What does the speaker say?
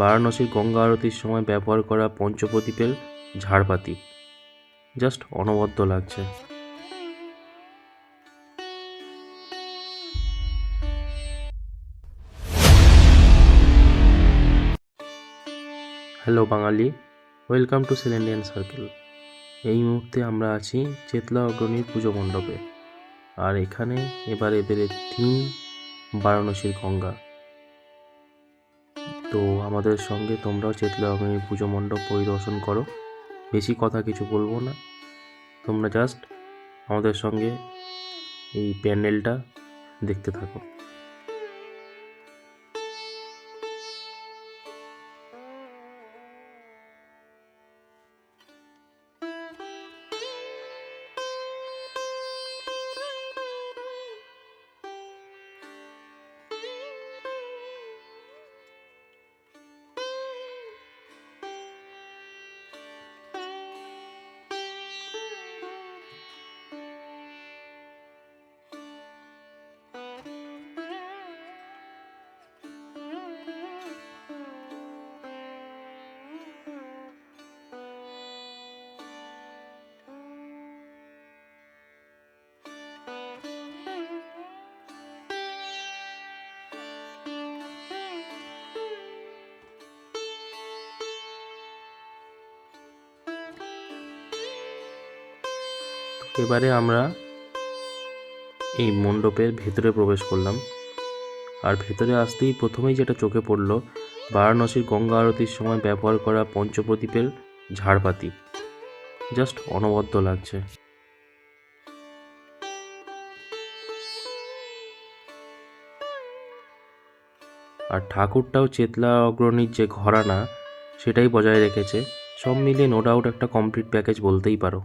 বারাণসীর গঙ্গা আরতির সময় ব্যবহার করা পঞ্চপ্রদীপের ঝাড়বাতি। জাস্ট অনবদ্য লাগছে। হ্যালো বাঙালি। ওয়েলকাম টু সিলেন্ডিয়ান সার্কেল এই মুহূর্তে আমরা আছি চেতলা অগ্রণীর পুজো মণ্ডপে। আর এখানে এবার এদের থিম বারাণসীর গঙ্গা। তো আমাদের সঙ্গে তোমরাও চেতলা আমি পুজো মণ্ডপ পরিদর্শন করো। বেশি কথা কিছু বলব না। তোমরা জাস্ট আমাদের সঙ্গে এই প্যান্ডেলটা দেখতে থাকো। এবারে আমরা এই মণ্ডপের ভেতরে প্রবেশ করলাম। আর ভেতরে আসতেই প্রথমেই যেটা চোখে পড়ল, বারাণসীর গঙ্গা আরতির সময় ব্যবহার করা পঞ্চপ্রদীপের ঝাড়বাতি। জাস্ট অনবদ্য লাগছে। আর ঠাকুরটাও চেতলা অগ্রণীর যে ঘরানা, সেটাই বজায় রেখেছে। সব মিলিয়ে নো ডাউট একটা কমপ্লিট প্যাকেজ বলতেই পারো।